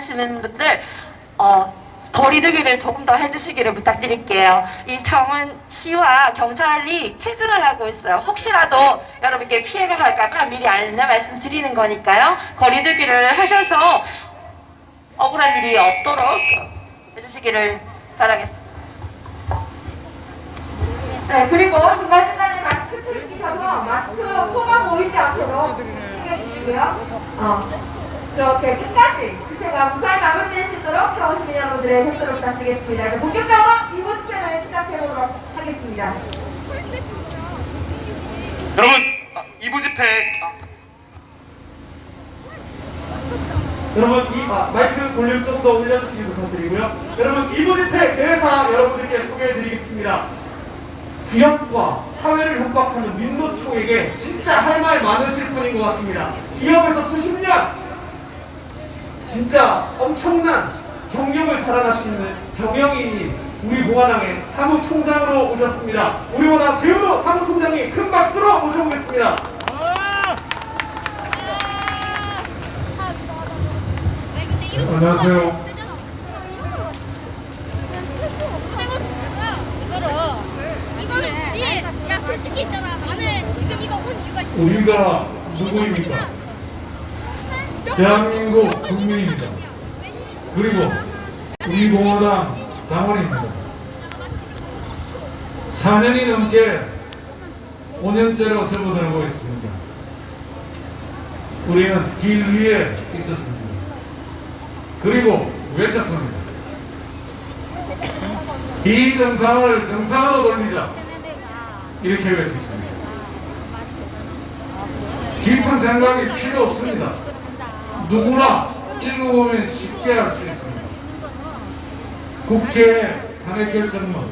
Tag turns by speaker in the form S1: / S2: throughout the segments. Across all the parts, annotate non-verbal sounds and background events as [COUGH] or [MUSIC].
S1: 창원 시민분들, 어, 거리두기를 조금 더 해주시기를 부탁드릴게요. 이 창원시와 경찰이 체증을 하고 있어요. 혹시라도 여러분께 피해가 갈까봐 미리 안내 말씀드리는 거니까요. 거리두기를 하셔서 억울한 일이 없도록 해주시기를 바라겠습니다. 네, 그리고 중간중간에 마스크 를 끼셔서 마스크 코가 보이지 않도록 챙겨주시고요. 어, 그렇게 끝까지 집회가 무사히 마무리될 수 있도록 창원 시민 여러분들의 협조를 부탁드리겠습니다. 이제 본격적으로 이번 집회를 시작해보도록 하겠습니다.
S2: 여러분 아, 2부 집회 아,
S3: 여러분 이 아, 마이크 볼륨 좀 더 올려주시기 부탁드리고요. 여러분 이브지텍 대회사 여러분들께 소개해드리겠습니다. 기업과 사회를 협박하는 민노총에게 진짜 할 말 많으실 분인 것 같습니다. 기업에서 수십 년 진짜 엄청난 경력을 자랑하시는 경영인이 우리 공화당의 사무총장으로 오셨습니다. 우리 공화당 재우도 사무총장님 큰 박수로 모셔보겠습니다. 안녕하세요.
S4: 있-
S3: 우리가 누구입니까? 대한민국 국민입니다. 그리고 우리 공화당 당원입니다.
S4: 나 지금
S3: 4년이 넘게 5년째로 접어들고 있습니다. 우리는 길 위에 있었습니다. 그리고 외쳤습니다. 이 정상을 정상으로 돌리자. 이렇게 외쳤습니다. 깊은 생각이 필요 없습니다. 누구나 읽어보면 쉽게 알 수 있습니다. 국회 탄핵 결정문,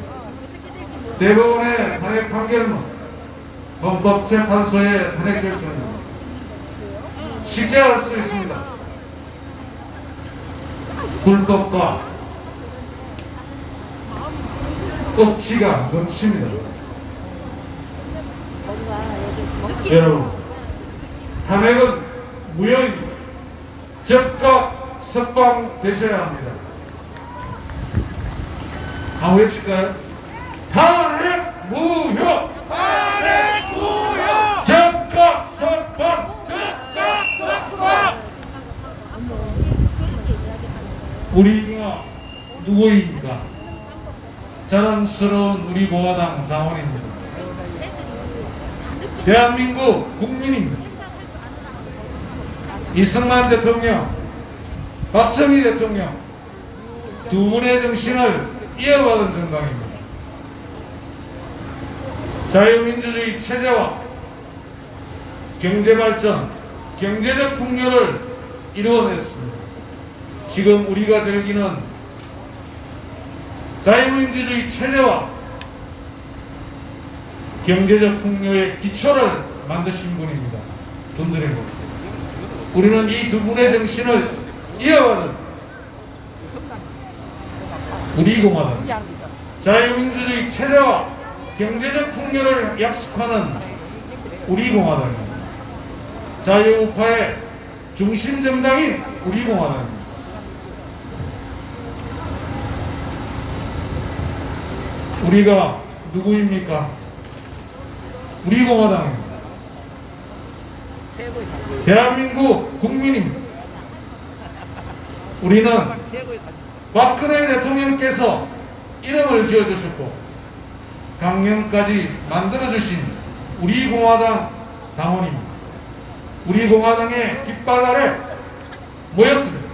S3: 대법원의 탄핵 판결문, 헌법재판소의 탄핵 결정문 쉽게 알 수 있습니다. 불법과 억지가 넘칩니다. 여러분, 탄핵은 무효입니다. 적각 석방 되셔야 합니다. 한번 외칠까요? 탄핵 무효! 탄핵 무효! 적각 석방! 적각 석방! 우리가 누구입니까? 자랑스러운 우리 공화당 당원입니다. 대한민국 국민입니다. 이승만 대통령, 박정희 대통령 두 분의 정신을 이어받은 정당입니다. 자유민주주의 체제와 경제발전, 경제적 풍요를 이루어냈습니다. 지금 우리가 즐기는 자유민주주의 체제와 경제적 풍요의 기초를 만드신 분입니다. 분들의 분. 우리는 이 두 분의 정신을 이어받은 우리 공화당 자유민주주의 체제와 경제적 풍요를 약속하는 우리 공화당입니다. 자유우파의 중심 정당인 우리 공화당입니다. 우리가 누구입니까? 우리 공화당입니다. 대한민국 국민입니다. 우리는 박근혜 대통령께서 이름을 지어주셨고 강령까지 만들어주신 우리 공화당 당원입니다. 우리 공화당의 깃발 아래 모였습니다.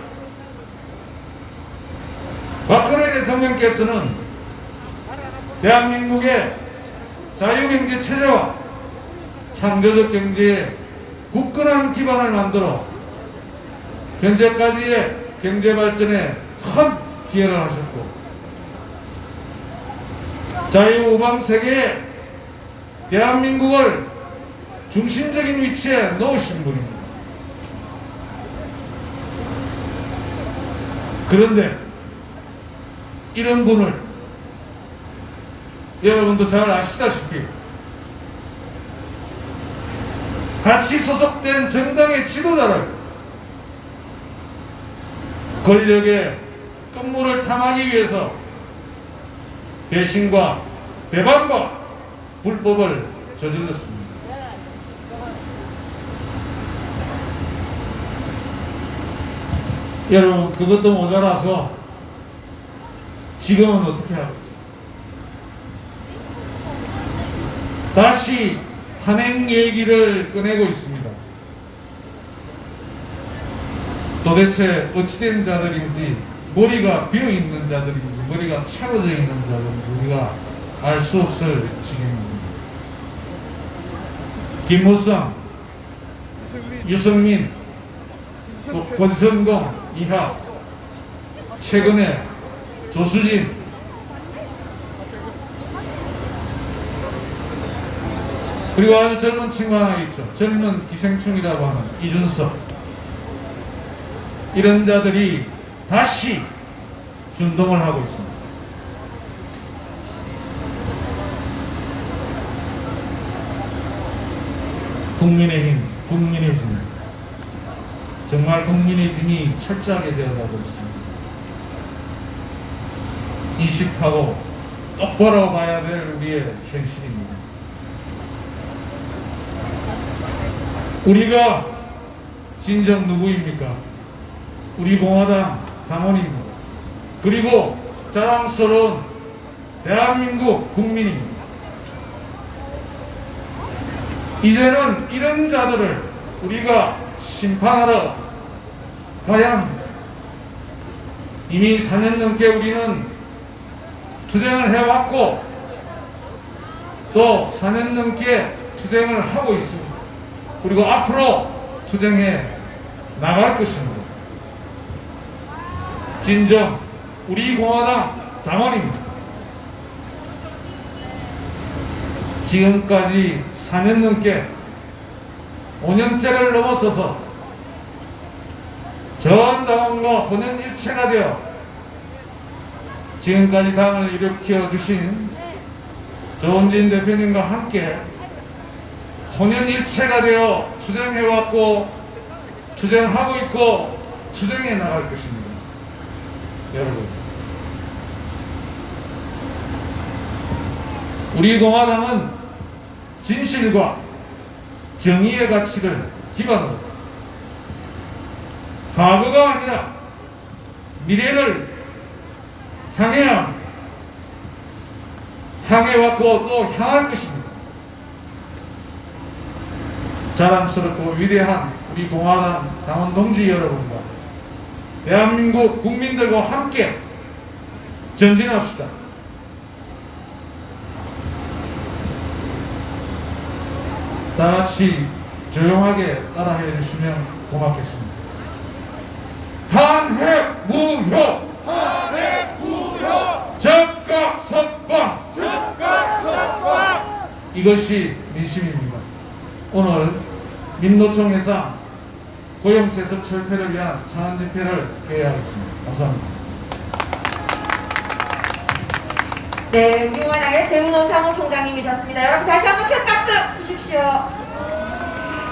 S3: 박근혜 대통령께서는 대한민국의 자유경제 체제와 창조적 경제에 굳건한 기반을 만들어 현재까지의 경제 발전에 큰 기여를 하셨고 자유우방 세계에 대한민국을 중심적인 위치에 놓으신 분입니다. 그런데 이런 분을 여러분도 잘 아시다시피 같이 소속된 정당의 지도자를 권력의 끝물을 탐하기 위해서 배신과 배반과 불법을 저질렀습니다. 여러분 그것도 모자라서 지금은 어떻게 하고 다시 탄핵 얘기를 꺼내고 있습니다. 도대체 어찌된 자들인지 머리가 비어 있는 자들인지 머리가 차려져 있는 자들인지 우리가 알 수 없을 지경입니다. 김무성, 유승민, 고- 권성동, 이하, 최근에 조수진, 그리고 아주 젊은 친구 하나 있죠. 젊은 기생충이라고 하는 이준석. 이런 자들이 다시 준동을 하고 있습니다. 국민의힘, 국민의 짐. 정말 국민의 짐이 철저하게 되어가고 있습니다. 인식하고 똑바로 봐야 될 우리의 현실입니다. 우리가 진정 누구입니까? 우리 공화당 당원입니다. 그리고 자랑스러운 대한민국 국민입니다. 이제는 이런 자들을 우리가 심판하러 가야 합니다. 이미 4년 넘게 우리는 투쟁을 해왔고 또 4년 넘게 투쟁을 하고 있습니다. 그리고 앞으로 투쟁해 나갈 것입니다. 진정 우리 공화당 당원입니다. 지금까지 4년 넘게 5년째를 넘어서서 전 당원과 혼연일체가 되어 지금까지 당을 일으켜 주신 조원진 대표님과 함께 혼연일체가 되어 투쟁해왔고 투쟁하고 있고 투쟁해 나갈 것입니다. 여러분 우리 공화당은 진실과 정의의 가치를 기반으로 과거가 아니라 미래를 향해야. 향해왔고 또 향할 것입니다. 자랑스럽고 위대한 우리 공화당 당원 동지 여러분과 대한민국 국민들과 함께 전진합시다. 다 같이 조용하게 따라해 주시면 고맙겠습니다. 탄핵 무효! 탄핵 무효! 적각 석방! 적각 석방! 이것이 민심입니다. 오늘 민노총 회상 고용세습 철폐를 위한 창안 집회를 개회하겠습니다. 감사합니다.
S1: 네, 우리 공화당의 재훈호 사무총장님이셨습니다. 여러분 다시 한번 큰 박수 주십시오.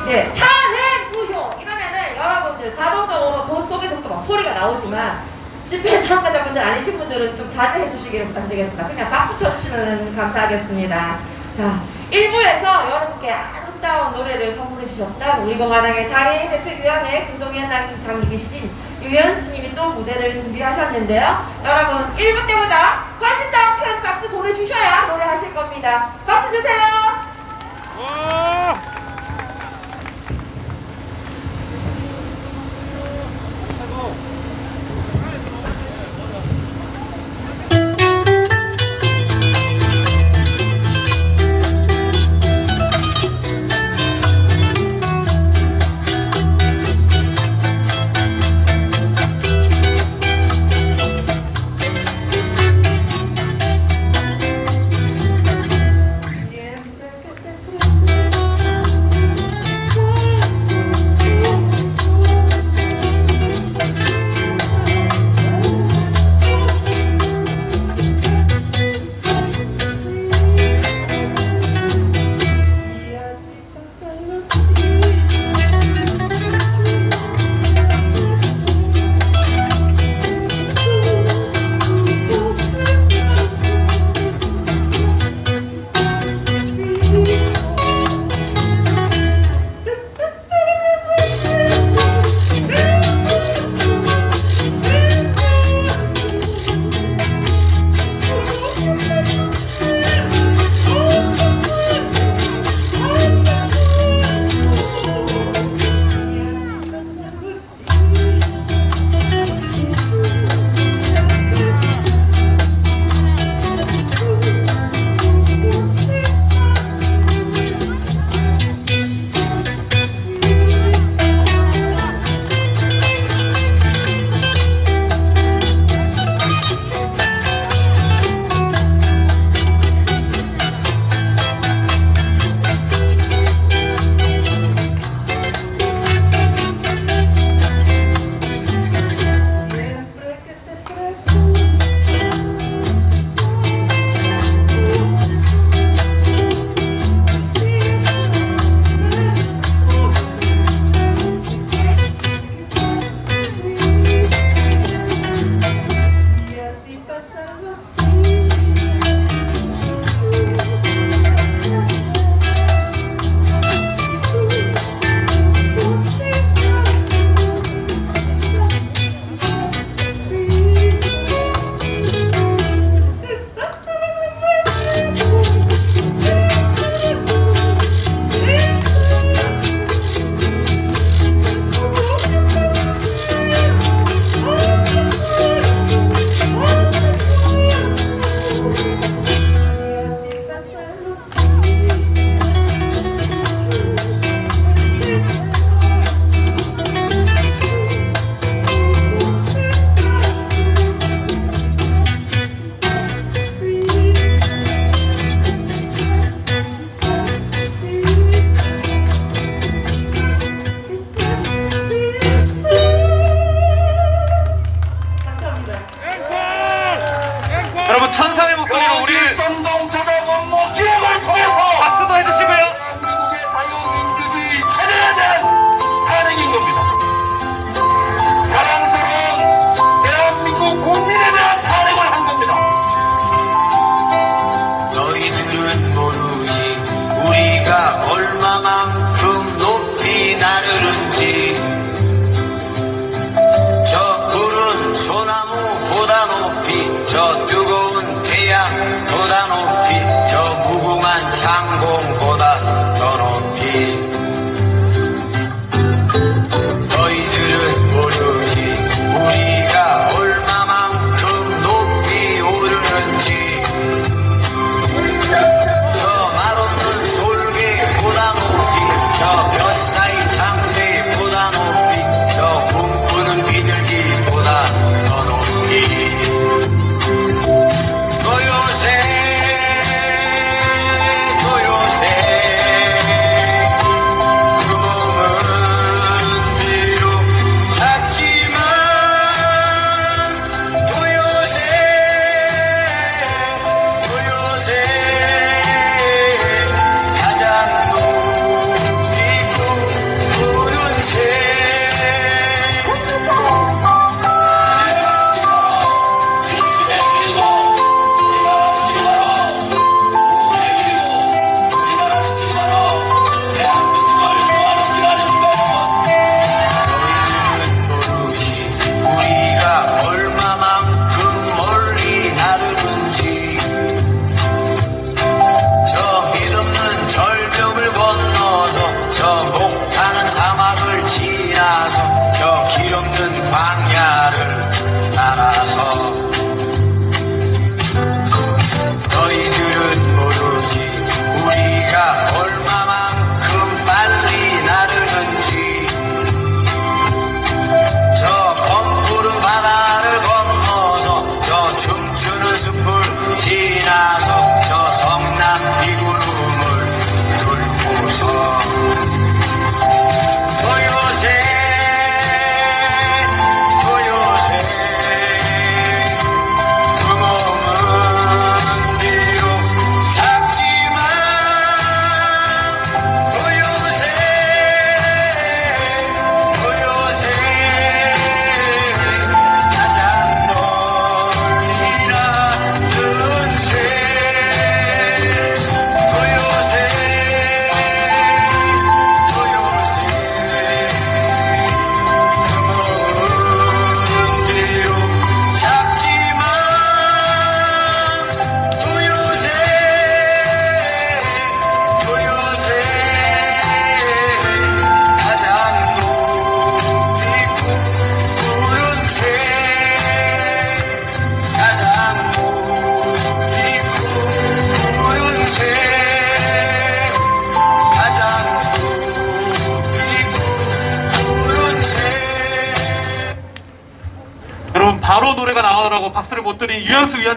S1: 네, 탄핵 여러분들 자동적으로 그 속에서부터 막 소리가 나오지만 집회 참가자분들 아니신 분들은 좀 자제해 주시기를 부탁드리겠습니다. 그냥 박수 쳐주시면 감사하겠습니다. 자, 1부에서 여러분께 아름다운 노래를 선물해 주셨던 우리 공화당의 장애인 대책위원회 공동위원장님이신 유연수님이 또 무대를 준비하셨는데요. 여러분 1부 때보다 훨씬 더 큰 박수 보내주셔야 노래하실 겁니다. 박수 주세요.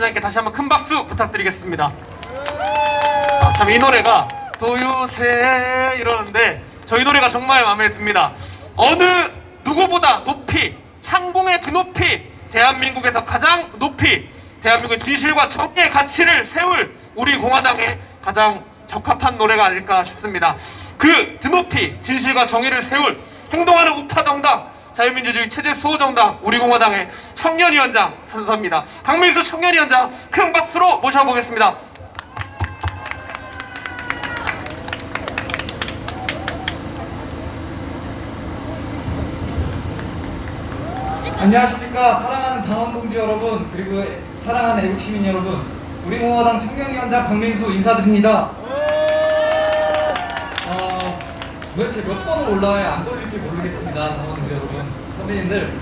S2: 위원장님께 다시 한번 큰 박수 부탁드리겠습니다. 아, 참 이 노래가 도요새 이러는데 저희 노래가 정말 마음에 듭니다. 어느 누구보다 높이 창공의 두 높이 대한민국에서 가장 높이 대한민국의 진실과 정의의 가치를 세울 우리 공화당에 가장 적합한 노래가 아닐까 싶습니다. 그 드높이 진실과 정의를 세울 행동하는 우파 정당 자유민주주의 체제 수호 정당 우리 공화당의 청년위원장 선서입니다. 강민수 청년위원장 큰 박수로 모셔보겠습니다.
S5: 안녕하십니까 사랑하는 당원 동지 여러분 그리고 사랑하는 애국 시민 여러분 우리 공화당 청년위원장 박민수 인사드립니다. 어, 도대체 몇 번을 올라와야 안 돌릴지 모르겠습니다 동지 여러분 선배님들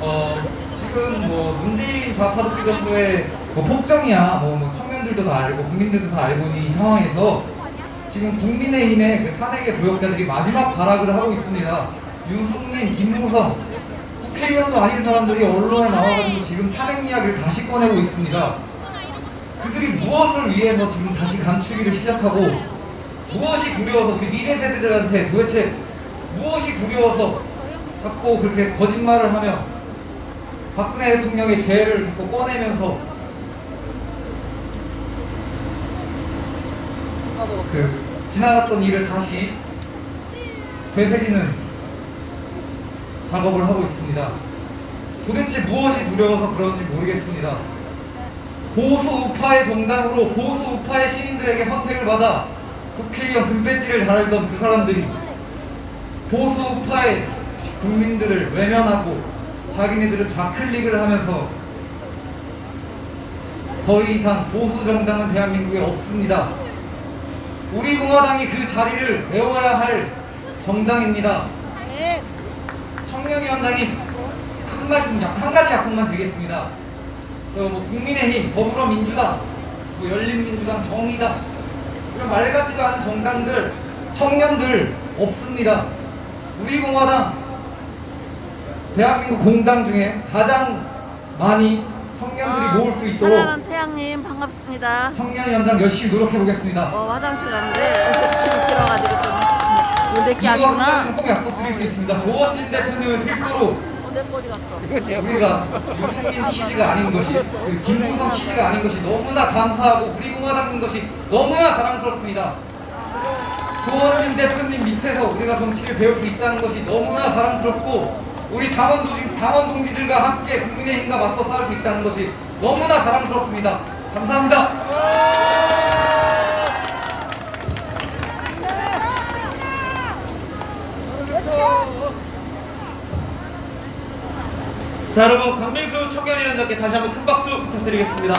S5: 어, 지금 뭐 문재인 좌파 독재 정부의 뭐 폭정이야 뭐, 뭐 청년들도 다 알고 국민들도 다 알고 있는 이 상황에서 지금 국민의힘의 그 탄핵의 부역자들이 마지막 발악을 하고 있습니다. 유승민, 김무성, 국회의원도 아닌 사람들이 언론에 나와가지고 지금 탄핵 이야기를 다시 꺼내고 있습니다. 그들이 무엇을 위해서 지금 다시 감추기를 시작하고 무엇이 두려워서 우리 미래 세대들한테 도대체 무엇이 두려워서 자꾸 그렇게 거짓말을 하며 박근혜 대통령의 죄를 자꾸 꺼내면서 그 지나갔던 일을 다시 되새기는 작업을 하고 있습니다. 도대체 무엇이 두려워서 그런지 모르겠습니다. 보수 우파의 정당으로 보수 우파의 시민들에게 선택을 받아 국회의원 금배지를 달던 그 사람들이 보수 우파의 국민들을 외면하고 자기네들은 좌클릭을 하면서 더 이상 보수 정당은 대한민국에 없습니다. 우리 공화당이 그 자리를 메워야 할 정당입니다. 청년위원장이 한 말씀, 약- 한 가지 약속만 드리겠습니다. 저 뭐 국민의힘, 더불어민주당, 뭐 열린민주당, 정의당 이런 말 같지도 않은 정당들, 청년들 없습니다. 우리 공화당 대한민국 공당 중에 가장 많이 청년들이 모을 수 있도록
S6: 사랑하는 태양님 반갑습니다.
S5: 청년위원장 열심히 노력해 보겠습니다.
S6: 어, 화장실 가는데 지금 들어가지고 좀 몇개
S5: 이거
S6: 아니구나.
S5: 꼭 약속드릴 수 있습니다. 조원진 대표님을 필두로
S6: 꼬리 갔어.
S5: 우리가 유승민 퀴즈가 아닌 것이 그리고 김무성 퀴즈가 아닌 것이 너무나 감사하고 우리 공화당인 것이 너무나 자랑스럽습니다. 조원진 대표님 밑에서 우리가 정치를 배울 수 있다는 것이 너무나 자랑스럽고 우리 당원 동지, 당원 동지들과 함께 국민의힘과 맞서 싸울 수 있다는 것이 너무나 자랑스럽습니다. 감사합니다.
S7: 자 여러분 강민수 청년위원장께 다시 한번 큰 박수 부탁드리겠습니다.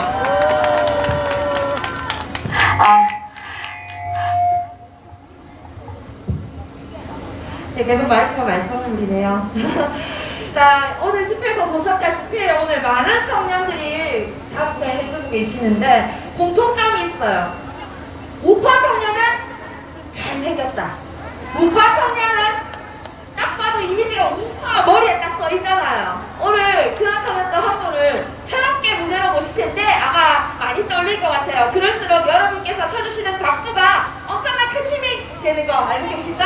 S1: 아. 네, 계속 마이크가 말썽입니네요. [LAUGHS] 자, 오늘 집회에서 보셨다시피 오늘 많은 청년들이 답해 해주고 계시는데 공통점이 있어요. 우파 청년은 잘생겼다. 우파 청년은 딱 봐도 이미지가 우파 머리에 딱 써 있잖아요. 오늘 청년들 한 분을 새롭게 무대로 모실 텐데 아마 많이 떨릴 것 같아요. 그럴수록 여러분께서 쳐주시는 박수가 엄청난 큰 힘이 되는 거 알고 계시죠?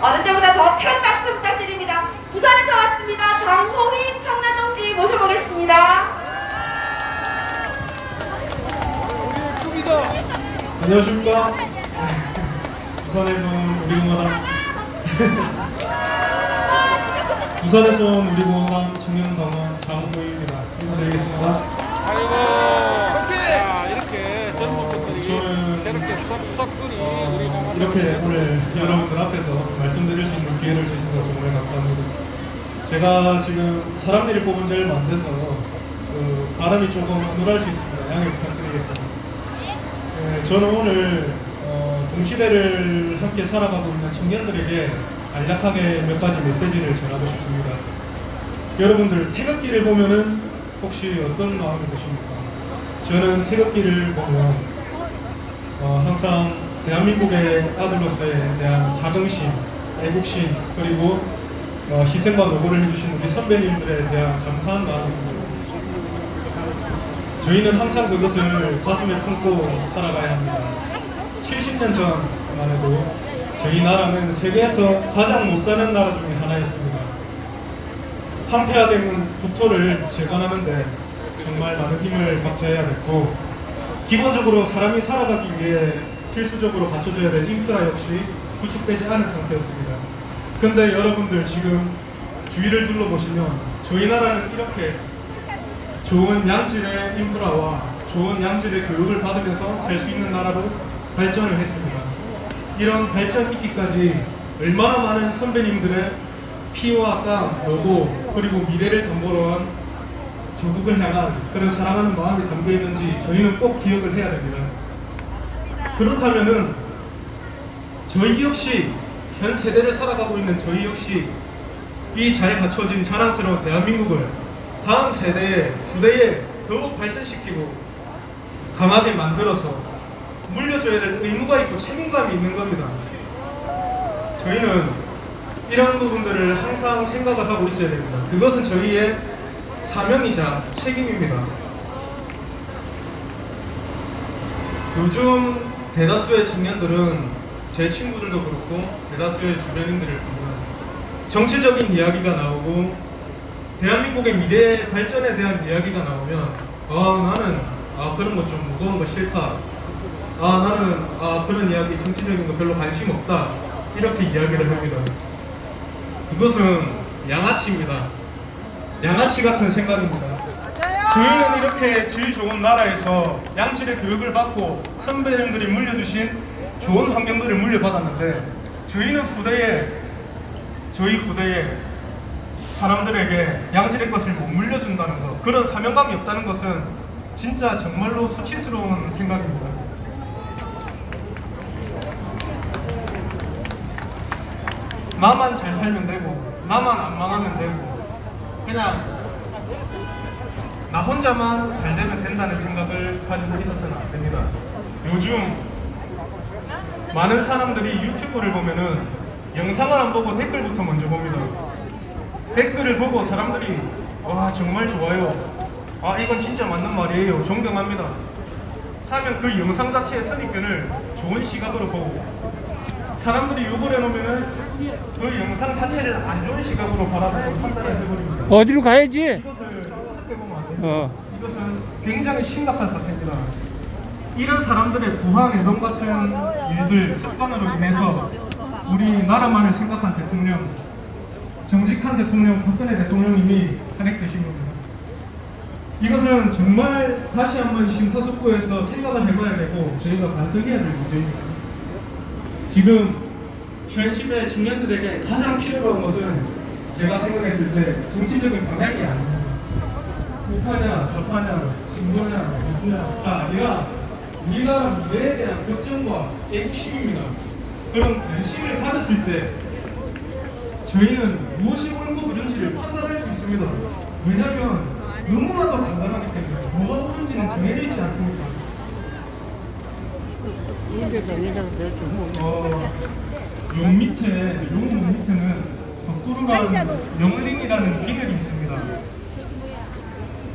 S1: 어느 때보다 더 큰 박수 부탁드립니다. 부산에서 왔습니다. 장호희 청년 동지 모셔보겠습니다.
S7: 안녕하십니까. [LAUGHS] 부산에서 온 우리 공화당 부산에서 온 우리 공화당 청년당원 장호입니다. 인사드리겠습니다.
S8: 야, 이렇게 젊은 분들이
S7: 저는
S8: 새롭게 쏙쏙들이
S7: 어,
S8: 우리
S7: 이렇게 오늘 여러분들 앞에서 말씀드릴 수 있는 기회를 주셔서 정말 감사합니다. 제가 지금 사람들이 뽑은 제일 많대서 그 발음이 조금 어눌할 수 있습니다. 양해 부탁드리겠습니다. 네, 저는 오늘 어, 동시대를 함께 살아가고 있는 청년들에게 간략하게 몇 가지 메시지를 전하고 싶습니다. 여러분들 태극기를 보면은 혹시 어떤 마음이 드십니까? 저는 태극기를 보면 어, 항상 대한민국의 아들로서에 대한 자긍심, 애국심 그리고 어, 희생과 노고를 해주신 우리 선배님들에 대한 감사한 마음이 듭니다. 저희는 항상 그것을 가슴에 품고 살아가야 합니다. 70년 전만 해도 저희 나라는 세계에서 가장 못 사는 나라 중에 하나였습니다. 황폐화된 국토를 재건하는데 정말 많은 힘을 바쳐야 됐고 기본적으로 사람이 살아가기 위해 필수적으로 갖춰져야 될 인프라 역시 구축되지 않은 상태였습니다. 근데 여러분들 지금 주위를 둘러보시면 저희 나라는 이렇게 좋은 양질의 인프라와 좋은 양질의 교육을 받으면서 살 수 있는 나라로 발전을 했습니다. 이런 발전 있기까지 얼마나 많은 선배님들의 피와 땀, 노고 그리고 미래를 담보로 한 조국을 향한 그런 사랑하는 마음이 담겨 있는지 저희는 꼭 기억을 해야 됩니다. 그렇다면은 저희 역시 현 세대를 살아가고 있는 저희 역시 이 잘 갖춰진 자랑스러운 대한민국을 다음 세대의 후대에 더욱 발전시키고 강하게 만들어서 물려줘야 될 의무가 있고 책임감이 있는 겁니다. 저희는 이런 부분들을 항상 생각을 하고 있어야 됩니다. 그것은 저희의 사명이자 책임입니다. 요즘 대다수의 청년들은 제 친구들도 그렇고 대다수의 주변인들을 보면 정치적인 이야기가 나오고 대한민국의 미래 발전에 대한 이야기가 나오면 아 나는 아 그런 거 좀 무거운 거 싫다 아 나는 아 그런 이야기 정치적인 거 별로 관심 없다. 이렇게 이야기를 합니다. 그것은 양아치입니다. 양아치 같은 생각입니다. 저희는 이렇게 질 좋은 나라에서 양질의 교육을 받고 선배님들이 물려주신 좋은 환경들을 물려받았는데 저희는 후대에 저희 후대에 사람들에게 양질의 것을 못 물려준다는 것 그런 사명감이 없다는 것은 진짜 정말로 수치스러운 생각입니다. 나만 잘 살면 되고 나만 안 망하면 되고 그냥 나 혼자만 잘 되면 된다는 생각을 가지고 있어서는 안 됩니다. 요즘 많은 사람들이 유튜브를 보면은 영상을 안 보고 댓글부터 먼저 봅니다. 댓글을 보고 사람들이 와 정말 좋아요. 아 이건 진짜 맞는 말이에요. 존경합니다. 하면 그 영상 자체의 선입견을 좋은 시각으로 보고 사람들이 욕을 해놓으면은 그 영상 자체를 안 좋은 시각으로 바라보고 판단을 해버립니다.
S9: 어디로 가야지?
S7: 이것을 보면 안.
S9: 어.
S7: 이것은 굉장히 심각한 사태입니다. 이런 사람들의 부한 애동 같은 일들 습관으로 인해서 우리 나라만을 생각한 대통령, 정직한 대통령 박근혜 대통령님이 탄핵되신 겁니다. 이것은 정말 다시 한번 심사숙고해서 생각을 해봐야 되고 저희가 반성해야 될 문제입니다. 지금 현 시대 청년들에게 가장 필요한 것은 제가 생각했을 때 정치적인 방향이 아닙니다. 우파냐, 좌파냐, 진보냐, 보수냐가 아니라 우리나라 미래에 대한 걱정과 애국심입니다. 그런 관심을 가졌을 때 저희는 무엇이 옳고 그른지를 판단할 수 있습니다. 왜냐하면 너무나도 간단하기 때문에 뭐가 옳은지는 정해져 있지 않습니까? 어, 용 밑에, 용 밑에는 거꾸로라는 영린이라는 비늘이 있습니다.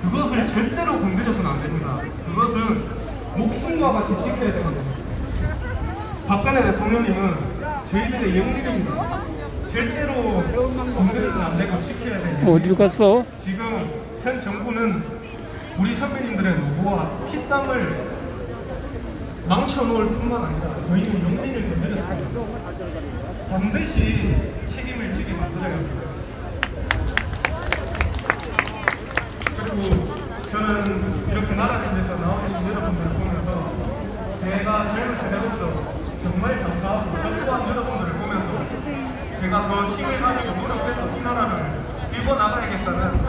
S7: 그것을 절대로 건드려서는 안 됩니다. 그것은 목숨과 같이 지켜야 됩니다. 박근혜 대통령님은 저희들의 영웅입니다. 절대로 건드려서는 안 되고 지켜야 됩니다.
S9: 어디로 갔어?
S7: 지금 현 정부는 우리 선배님들의 노고와 피땀을 망쳐놓을 뿐만 아니라 저희는 영린을 건드렸습니다. 반드시 책임을 지게 만들어야 합니다. 그리고 저는 이렇게 나라님에서 나오신 여러분들을 보면서 제가 젊은 세대로서 정말 감사하고 덕후한 여러분들을 보면서 제가 더 힘을 가지고 노력해서 이 나라를 일궈 나가야겠다는